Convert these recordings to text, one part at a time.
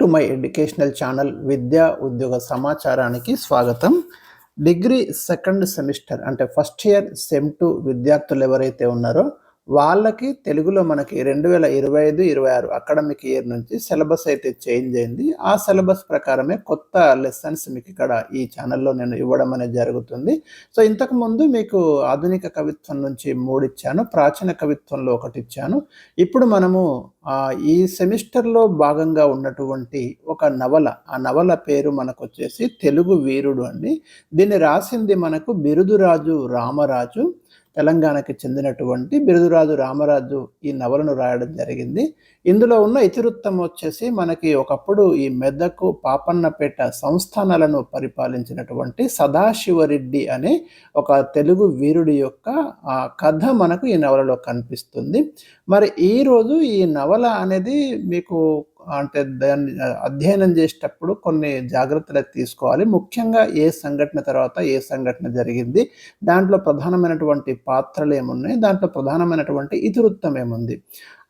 To my educational channel విద్యా ఉద్యోగ సమాచారానికి స్వాగతం. డిగ్రీ సెకండ్ సెమిస్టర్ అంటే ఫస్ట్ ఇయర్ సెమ్ టూ విద్యార్థులు ఎవరైతే ఉన్నారో వాళ్ళకి తెలుగులో మనకి రెండు వేల ఇరవై ఐదు ఇరవై ఆరు అకాడమిక్ ఇయర్ నుంచి సిలబస్ అయితే చేంజ్ అయింది. ఆ సిలబస్ ప్రకారమే కొత్త లెసన్స్ మీకు ఇక్కడ ఈ ఛానల్లో నేను ఇవ్వడం అనేది జరుగుతుంది. సో ఇంతకుముందు మీకు ఆధునిక కవిత్వం నుంచి మూడు ఇచ్చాను ప్రాచీన కవిత్వంలో ఒకటి ఇచ్చాను ఇప్పుడు మనము ఈ సెమిస్టర్లో భాగంగా ఉన్నటువంటి ఒక నవల ఆ నవల పేరు మనకు వచ్చేసి తెలుగు వీరుడు అండి. దీన్ని రాసింది మనకు బిరుదురాజు రామరాజు. తెలంగాణకి చెందినటువంటి బిరుదురాజు రామరాజు ఈ నవలను రాయడం జరిగింది. ఇందులో ఉన్న ఇతివృత్తం వచ్చేసి మనకి ఒకప్పుడు ఈ మెదకు పాపన్నపేట సంస్థానాలను పరిపాలించినటువంటి సదాశివరెడ్డి అనే ఒక తెలుగు వీరుడి యొక్క కథ మనకు ఈ నవలలో కనిపిస్తుంది. మరి ఈరోజు ఈ నవల అనేది మీకు అంటే దాన్ని అధ్యయనం చేసేటప్పుడు కొన్ని జాగ్రత్తలు తీసుకోవాలి. ముఖ్యంగా ఏ సంఘటన తర్వాత ఏ సంఘటన జరిగింది దాంట్లో ప్రధానమైనటువంటి పాత్రలు ఏమున్నాయి దాంట్లో ప్రధానమైనటువంటి ఇతివృత్తం ఏముంది.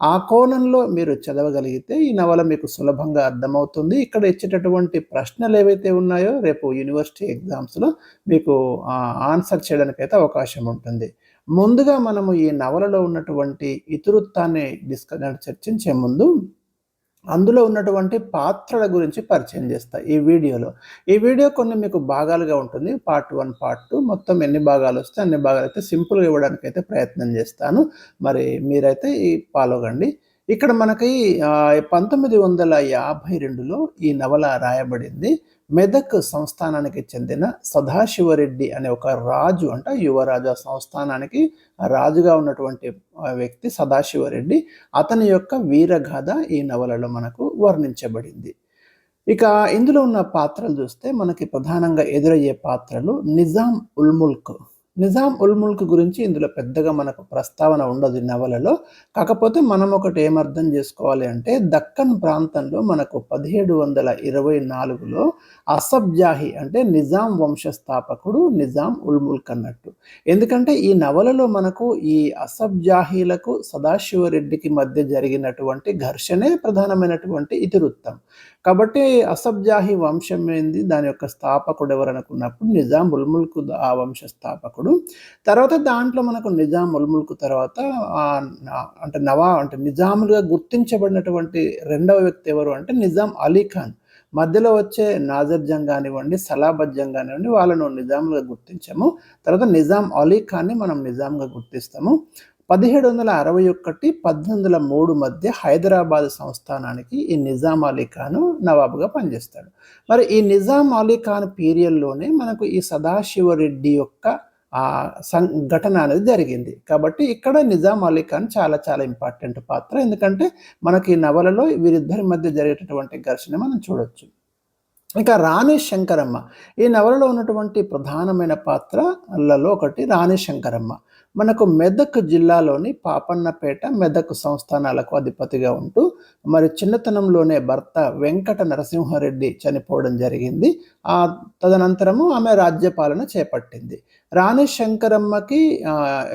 ఆ కోణంలో మీరు చదవగలిగితే ఈ నవల మీకు సులభంగా అర్థమవుతుంది. ఇక్కడ ఇచ్చేటటువంటి ప్రశ్నలు ఏవైతే ఉన్నాయో రేపు యూనివర్సిటీ ఎగ్జామ్స్లో మీకు ఆన్సర్ చేయడానికి అయితే అవకాశం ఉంటుంది. ముందుగా మనము ఈ నవలలో ఉన్నటువంటి ఇతివృత్తాన్ని డిస్కస్ చర్చించే ముందు అందులో ఉన్నటువంటి పాత్రల గురించి పరిచయం చేస్తా ఈ వీడియోలో. ఈ వీడియో కొన్ని మీకు భాగాలుగా ఉంటుంది. Part one part two. మొత్తం ఎన్ని భాగాలు వస్తే అన్ని భాగాలు అయితే సింపుల్గా ఇవ్వడానికి అయితే ప్రయత్నం చేస్తాను. మరి మీరైతే ఈ పాల్గొండి ఇక్కడ మనకి పంతొమ్మిది వందల యాభై రెండులో ఈ నవల రాయబడింది. మెదక్ సంస్థానానికి చెందిన సదాశివరెడ్డి అనే ఒక రాజు అంట యువరాజా సంస్థానానికి రాజుగా ఉన్నటువంటి వ్యక్తి సదాశివరెడ్డి. అతని యొక్క వీరగాథ ఈ నవలలో మనకు వర్ణించబడింది. ఇక ఇందులో ఉన్న పాత్రలు చూస్తే మనకి ప్రధానంగా ఎదురయ్యే పాత్రలు నిజాం ఉల్ముల్క్ నిజాం ఉల్ ముల్క్ గురించి ఇందులో పెద్దగా మనకు ప్రస్తావన ఉండదు నవలలో. కాకపోతే మనం ఒకటి ఏమర్థం చేసుకోవాలి అంటే దక్కన్ ప్రాంతంలో మనకు పదిహేడు వందల ఇరవై నాలుగులో అసబ్జాహి అంటే నిజాం వంశస్థాపకుడు నిజాం ఉల్ ముల్క్ అన్నట్టు. ఎందుకంటే ఈ నవలలో మనకు ఈ అసబ్జాహీలకు సదాశివరెడ్డికి మధ్య జరిగినటువంటి ఘర్షణే ప్రధానమైనటువంటి ఇతివృత్తం. కాబట్టి అసబ్జాహి వంశం ఏంది దాని యొక్క స్థాపకుడు ఎవరు అనుకున్నప్పుడు నిజాం ఉల్ముల్కు ఆ వంశ స్థాపకుడు తర్వాత దాంట్లో మనకు నిజాం ఉల్ముల్కు తర్వాత అంటే నవా అంటే నిజాములుగా గుర్తించబడినటువంటి రెండవ వ్యక్తి ఎవరు అంటే నిజాం అలీ ఖాన్. మధ్యలో వచ్చే నాజర్ జంగ్ కానివ్వండి సలాబత్ జంగ్ కానివ్వండి వాళ్ళను నిజాంగా గుర్తించాము. తర్వాత నిజాం అలీ ఖాన్ని మనం నిజాంగా గుర్తిస్తాము. పదిహేడు వందల అరవై ఒకటి పద్దెనిమిది వందల మూడు మధ్య హైదరాబాద్ సంస్థానానికి ఈ నిజాం అలీ ఖాన్ నవాబుగా పనిచేస్తాడు. మరి ఈ నిజాం అలీ ఖాన్ పీరియడ్లోనే మనకు ఈ సదాశివరెడ్డి యొక్క ఆ సంఘటన అనేది జరిగింది. కాబట్టి ఇక్కడ నిజాం అలీ ఖాన్ చాలా చాలా ఇంపార్టెంట్ పాత్ర. ఎందుకంటే మనకి నవలలో వీరిద్దరి మధ్య జరిగేటటువంటి ఘర్షణ మనం చూడొచ్చు. ఇంకా రాణి శంకరమ్మ. ఈ నవలలో ఉన్నటువంటి ప్రధానమైన పాత్రలలో ఒకటి రాణి శంకరమ్మ. మనకు మెదక్ జిల్లాలోని పాపన్నపేట మెదక్ సంస్థానాలకు అధిపతిగా ఉంటూ మరి చిన్నతనంలోనే భర్త వెంకట నరసింహారెడ్డి చనిపోవడం జరిగింది. ఆ తదనంతరము ఆమె రాజ్యపాలన చేపట్టింది. రాణి శంకరమ్మకి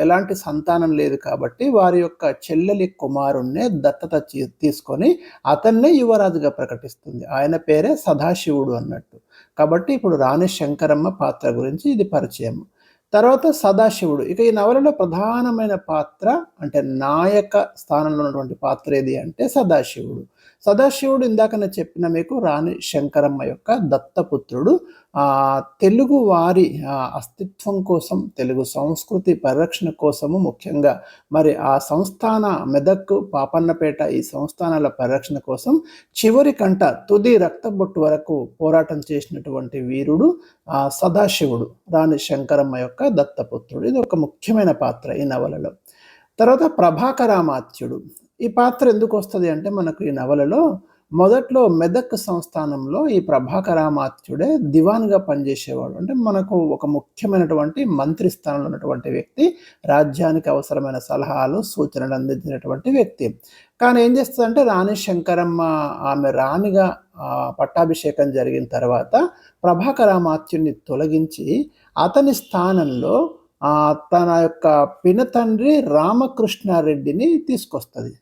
ఎలాంటి సంతానం లేదు కాబట్టి వారి యొక్క చెల్లెలి కుమారుణ్ణే దత్తత తీసుకొని అతన్నే యువరాజుగా ప్రకటిస్తుంది. ఆయన పేరే సదాశివుడు అన్నట్టు. కాబట్టి ఇప్పుడు రాణి శంకరమ్మ పాత్ర గురించి ఇది పరిచయం తర్వాత సదాశివుడు. ఇక ఈ నవలలో ప్రధానమైన పాత్ర అంటే నాయక స్థానంలో ఉన్నటువంటి పాత్ర ఏది అంటే సదాశివుడు. సదాశివుడు ఇందాక నేను చెప్పిన మీకు రాణి శంకరమ్మ యొక్క దత్తపుత్రుడు. తెలుగు వారి అస్తిత్వం కోసం తెలుగు సంస్కృతి పరిరక్షణ కోసము ముఖ్యంగా మరి ఆ సంస్థాన మెదక్ పాపన్నపేట ఈ సంస్థానాల పరిరక్షణ కోసం చివరి కంట తుది రక్తబొట్టు వరకు పోరాటం చేసినటువంటి వీరుడు సదాశివుడు రాణి శంకరమ్మ యొక్క దత్తపుత్రుడు. ఇది ఒక ముఖ్యమైన పాత్ర ఈ నవలలో. తర్వాత ప్రభాకరామాత్యుడు. ఈ పాత్ర ఎందుకు వస్తుంది అంటే మనకు ఈ నవలలో మొదట్లో మెదక్ సంస్థానంలో ఈ ప్రభాకరామాత్యుడే దివాన్గా పనిచేసేవాడు. అంటే మనకు ఒక ముఖ్యమైనటువంటి మంత్రి స్థానంలో ఉన్నటువంటి వ్యక్తి రాజ్యానికి అవసరమైన సలహాలు సూచనలు అందించినటువంటి వ్యక్తి. కానీ ఏం చేస్తుందంటే రాణి శంకరమ్మ ఆమె రాణిగా పట్టాభిషేకం జరిగిన తర్వాత ప్రభాకరామాత్యుడిని తొలగించి అతని స్థానంలో తన యొక్క పినతండ్రి రామకృష్ణారెడ్డిని తీసుకొస్తుంది.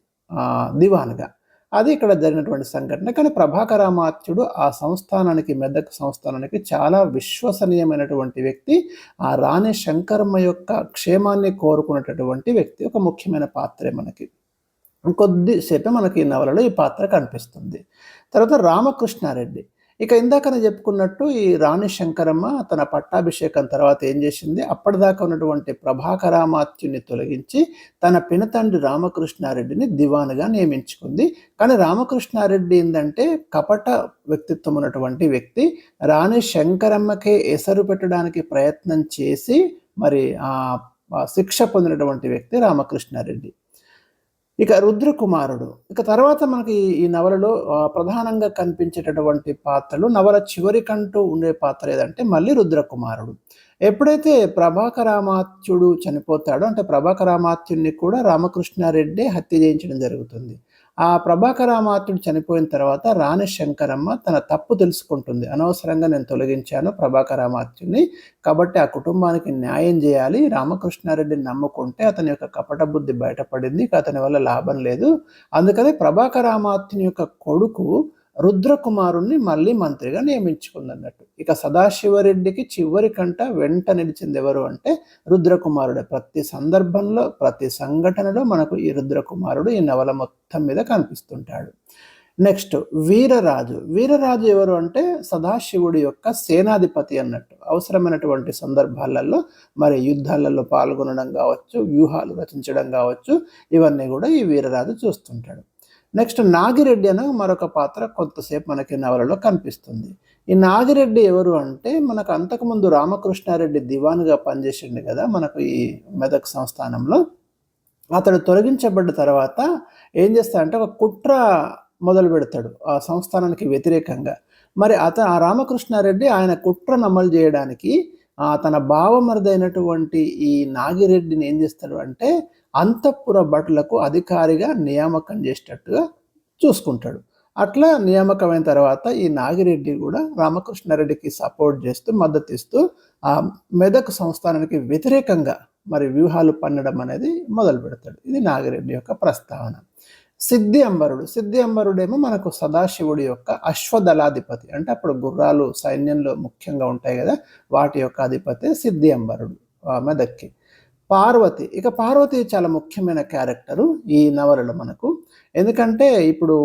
దివాలుగా. అది ఇక్కడ జరిగినటువంటి సంఘటన. కానీ ప్రభాకరామాత్యుడు ఆ సంస్థానానికి మెదక్ సంస్థానానికి చాలా విశ్వసనీయమైనటువంటి వ్యక్తి. ఆ రాణి శంకర్మ యొక్క క్షేమాన్ని కోరుకునేటటువంటి వ్యక్తి. ఒక ముఖ్యమైన పాత్రే మనకి. కొద్దిసేపే మనకి ఈ నవలలో ఈ పాత్ర కనిపిస్తుంది. తర్వాత రామకృష్ణారెడ్డి. ఇక ఇందాకన చెప్పుకున్నట్టు ఈ రాణి శంకరమ్మ తన పట్టాభిషేకం తర్వాత ఏం చేసింది? అప్పటిదాకా ఉన్నటువంటి ప్రభాకరామాత్యుని తొలగించి తన పినతండ్రి రామకృష్ణారెడ్డిని దివానుగా నియమించుకుంది. కానీ రామకృష్ణారెడ్డి ఏంటంటే కపట వ్యక్తిత్వం ఉన్నటువంటి వ్యక్తి. రాణి శంకరమ్మకే ఎసరు పెట్టడానికి ప్రయత్నం చేసి మరి ఆ శిక్ష పొందినటువంటి వ్యక్తి రామకృష్ణారెడ్డి. ఇక రుద్రకుమారుడు. ఇక తర్వాత మనకి ఈ నవలలో ప్రధానంగా కనిపించేటటువంటి పాత్రలు నవల చివరికంటూ ఉండే పాత్ర ఏదంటే మళ్ళీ రుద్రకుమారుడు. ఎప్పుడైతే ప్రభాకరామాత్యుడు చనిపోతాడో అంటే ప్రభాకరామాత్యుడిని కూడా రామకృష్ణారెడ్డి హత్య చేయించడం జరుగుతుంది. ఆ ప్రభాకరామాత్రుడు చనిపోయిన తర్వాత రాణి శంకరమ్మ తన తప్పు తెలుసుకుంటుంది. అనవసరంగా నేను తొలగించాను ప్రభాకరామాత్యుని కాబట్టి ఆ కుటుంబానికి న్యాయం చేయాలి. రామకృష్ణారెడ్డిని నమ్ముకుంటే అతని యొక్క కపట బుద్ధి బయటపడింది. అతని వల్ల లాభం లేదు. అందుకని ప్రభాకరామాత్యుని యొక్క కొడుకు రుద్రకుమారుణ్ణి మళ్ళీ మంత్రిగా నియమించుకుంది అన్నట్టు ఇక సదాశివరెడ్డికి చివరి కంట వెంట నిలిచింది ఎవరు అంటే రుద్రకుమారుడే. ప్రతి సందర్భంలో ప్రతి సంఘటనలో మనకు ఈ రుద్రకుమారుడు ఈ నవల మొత్తం మీద కనిపిస్తుంటాడు. నెక్స్ట్ వీరరాజు. వీరరాజు ఎవరు అంటే సదాశివుడి యొక్క సేనాధిపతి అన్నట్టు. అవసరమైనటువంటి సందర్భాలలో మరి యుద్ధాలలో పాల్గొనడం కావచ్చు వ్యూహాలు రచించడం కావచ్చు ఇవన్నీ కూడా ఈ వీరరాజు చూస్తుంటాడు. నెక్స్ట్ నాగిరెడ్డి అనే మరొక పాత్ర కొంతసేపు మనకి నవలలో కనిపిస్తుంది. ఈ నాగిరెడ్డి ఎవరు అంటే మనకు అంతకుముందు రామకృష్ణారెడ్డి దివాన్గా పనిచేసిండు కదా మనకు ఈ మెదక్ సంస్థానంలో. అతడు తొలగించబడ్డ తర్వాత ఏం చేస్తాడంటే ఒక కుట్ర మొదలు పెడతాడు ఆ సంస్థానానికి వ్యతిరేకంగా. మరి అతను ఆ రామకృష్ణారెడ్డి ఆయన కుట్రను అమలు చేయడానికి తన భావమరుదైనటువంటి ఈ నాగిరెడ్డిని ఏం చేస్తాడు అంటే అంతఃపుర భటులకు అధికారిగా నియామకం చేసేటట్టుగా చూసుకుంటాడు. అట్లా నియామకమైన తర్వాత ఈ నాగిరెడ్డి కూడా రామకృష్ణారెడ్డికి సపోర్ట్ చేస్తూ మద్దతు ఇస్తూ ఆ మెదక్ సంస్థానానికి వ్యతిరేకంగా మరి వ్యూహాలు పన్నడం అనేది మొదలు పెడతాడు. ఇది నాగిరెడ్డి యొక్క ప్రస్తావన. సిద్ధి అంబరుడు. సిద్ధి అంబరుడేమో మనకు సదాశివుడి యొక్క అశ్వదళాధిపతి. అంటే అప్పుడు గుర్రాలు సైన్యంలో ముఖ్యంగా ఉంటాయి కదా వాటి యొక్క అధిపతి సిద్ధి అంబరుడు మెదక్కి. పార్వతి. ఇక పార్వతి చాలా ముఖ్యమైన క్యారెక్టరు ఈ నవలలో మనకు. ఎందుకంటే ఇప్పుడు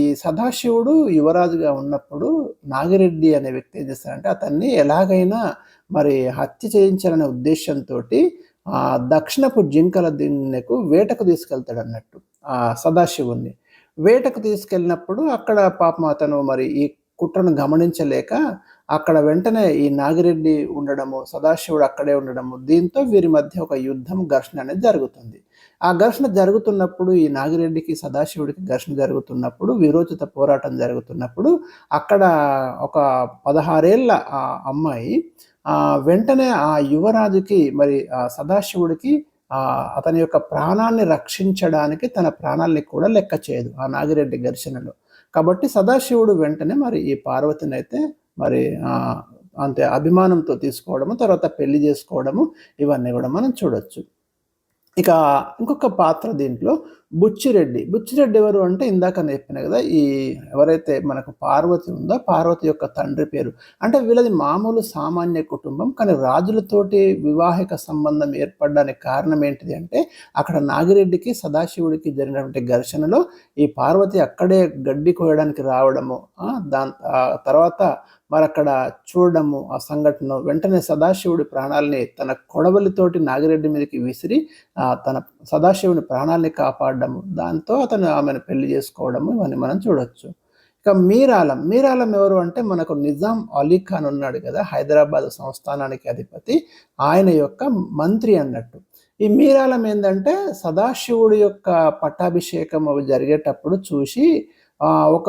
ఈ సదాశివుడు యువరాజుగా ఉన్నప్పుడు నాగిరెడ్డి అనే వ్యక్తి ఏం చేస్తారంటే అతన్ని ఎలాగైనా మరి హత్య చేయించాలనే ఉద్దేశంతో దక్షిణపు జింకల దిన్నెకు వేటకు తీసుకెళ్తాడు అన్నట్టు ఆ సదాశివుణ్ణి. వేటకు తీసుకెళ్ళినప్పుడు అక్కడ పాపం అతను మరి ఈ కుట్రను గమనించలేక అక్కడ వెంటనే ఈ నాగిరెడ్డి ఉండడము సదాశివుడు అక్కడే ఉండడము దీంతో వీరి మధ్య ఒక యుద్ధం ఘర్షణ అనేది జరుగుతుంది. ఆ ఘర్షణ జరుగుతున్నప్పుడు ఈ నాగిరెడ్డికి సదాశివుడికి ఘర్షణ జరుగుతున్నప్పుడు విరోచిత పోరాటం జరుగుతున్నప్పుడు అక్కడ ఒక పదహారేళ్ళ ఆ అమ్మాయి వెంటనే ఆ యువరాజుకి మరి ఆ సదాశివుడికి అతని యొక్క ప్రాణాన్ని రక్షించడానికి తన ప్రాణాల్ని కూడా లెక్క చేయదు ఆ నాగిరెడ్డి ఘర్షణలో. కాబట్టి సదాశివుడు వెంటనే మరి ఈ పార్వతిని అయితే మరి అంతే అభిమానంతో తీసుకోవడము తర్వాత పెళ్ళి చేసుకోవడము ఇవన్నీ కూడా మనం చూడొచ్చు. ఇక ఇంకొక పాత్ర దీంట్లో బుచ్చిరెడ్డి. బుచ్చిరెడ్డి ఎవరు అంటే ఇందాక చెప్పిన కదా ఈ ఎవరైతే మనకు పార్వతి ఉందో పార్వతి యొక్క తండ్రి పేరు. అంటే వీళ్ళది మామూలు సామాన్య కుటుంబం కానీ రాజులతోటి వివాహిక సంబంధం ఏర్పడడానికి కారణం ఏంటిది అంటే అక్కడ నాగిరెడ్డికి సదాశివుడికి జరిగినటువంటి ఘర్షణలో ఈ పార్వతి అక్కడే గడ్డి కోయడానికి రావడము దాని తర్వాత మరక్కడ చూడడము ఆ సంఘటన వెంటనే సదాశివుడి ప్రాణాలని తన కొడవలితోటి నాగిరెడ్డి మీదకి విసిరి తన సదాశివుని ప్రాణాలని కాపాడడము దాంతో అతను ఆమెను పెళ్ళి చేసుకోవడము ఇవన్నీ మనం చూడొచ్చు. ఇక మీరాలం మీరాలం ఎవరు అంటే మనకు నిజాం అలీ ఖాన్ ఉన్నాడు కదా హైదరాబాద్ సంస్థానానికి అధిపతి ఆయన యొక్క మంత్రి అన్నట్టు. ఈ మీరాలం ఏంటంటే సదాశివుడి యొక్క పట్టాభిషేకం అవి జరిగేటప్పుడు చూసి ఒక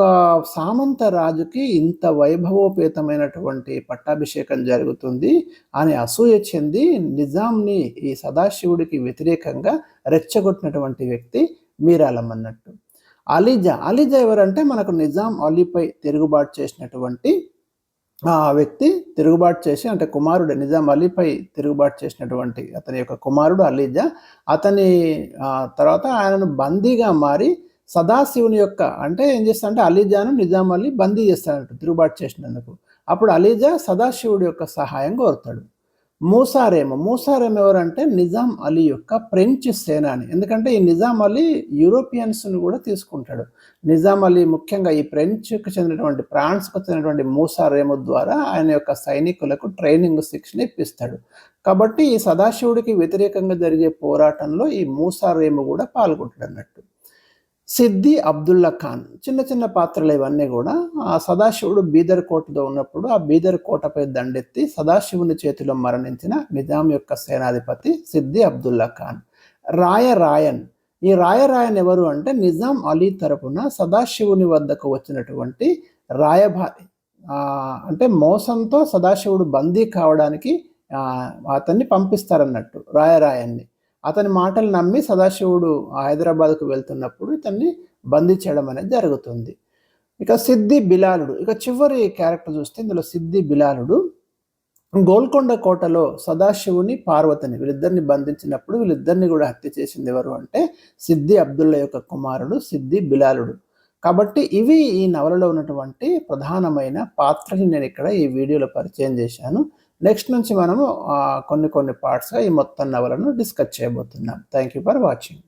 సామంత రాజుకి ఇంత వైభవోపేతమైనటువంటి పట్టాభిషేకం జరుగుతుంది అని అసూయ చెంది నిజాంని ఈ సదాశివుడికి వ్యతిరేకంగా రెచ్చగొట్టినటువంటి వ్యక్తి మీరాలం అన్నట్టు అలీజా అలీజా ఎవరంటే మనకు నిజాం అలీపై తిరుగుబాటు చేసినటువంటి ఆ వ్యక్తి తిరుగుబాటు చేసి అంటే కుమారుడు నిజాం అలీపై తిరుగుబాటు చేసినటువంటి అతని యొక్క కుమారుడు అలీజా. అతని తర్వాత ఆయనను బందీగా మారి సదాశివుని యొక్క అంటే ఏం చేస్తాడంటే అలీజాను నిజాం అలీ బందీ చేస్తాడంట తిరుగుబాటు చేసినందుకు. అప్పుడు అలీజా సదాశివుడి యొక్క సహాయం కోరుతాడు. మూసారేమ. మూసారేమ ఎవరంటే నిజాం అలీ యొక్క ఫ్రెంచ్ సేనాని. ఎందుకంటే ఈ నిజాం అలీ యూరోపియన్స్ని కూడా తీసుకుంటాడు. నిజాం అలీ ముఖ్యంగా ఈ ఫ్రెంచ్కు చెందినటువంటి ఫ్రాన్స్కు చెందినటువంటి మూసారేమ ద్వారా ఆయన యొక్క సైనికులకు ట్రైనింగ్ శిక్షణ ఇప్పిస్తాడు. కాబట్టి ఈ సదాశివుడికి వ్యతిరేకంగా జరిగే పోరాటంలో ఈ మూసారేమ కూడా పాల్గొంటాడు అన్నట్టు. సిద్ది అబ్దుల్లా ఖాన్. చిన్న చిన్న పాత్రలు ఇవన్నీ కూడా ఆ సదాశివుడు బీదర్ కోటలో ఉన్నప్పుడు ఆ బీదర్ కోటపై దండెత్తి సదాశివుని చేతిలో మరణించిన నిజాం యొక్క సేనాధిపతి సిద్ది అబ్దుల్లా ఖాన్. రాయ రాయన్ ఈ రాయ రాయన్ ఎవరు అంటే నిజాం అలీ తరపున సదాశివుని వద్దకు వచ్చినటువంటి రాయభారి. అంటే మోసంతో సదాశివుడు బందీ కావడానికి అతన్ని పంపిస్తారన్నట్టు రాయరాయన్ని. అతని మాటలు నమ్మి సదాశివుడు హైదరాబాద్కు వెళ్తున్నప్పుడు ఇతన్ని బంధించడం అనేది జరుగుతుంది. ఇక సిద్ధి బిలాలుడు ఇక చివరి క్యారెక్టర్ చూస్తే ఇందులో సిద్ధి బిలాలుడు గోల్కొండ కోటలో సదాశివుని పార్వతిని వీళ్ళిద్దరిని బంధించినప్పుడు వీళ్ళిద్దరిని కూడా హత్య చేసింది ఎవరు అంటే సిద్ధి అబ్దుల్లా యొక్క కుమారుడు సిద్ధి బిలాలుడు. కాబట్టి ఇవి ఈ నవలలో ఉన్నటువంటి ప్రధానమైన పాత్రని నేను ఇక్కడ ఈ వీడియోలో పరిచయం చేశాను. నెక్స్ట్ నుంచి మనము కొన్ని కొన్ని పార్ట్స్గా ఈ మొత్తం నవలను డిస్కస్ చేయబోతున్నాం. Thank you for watching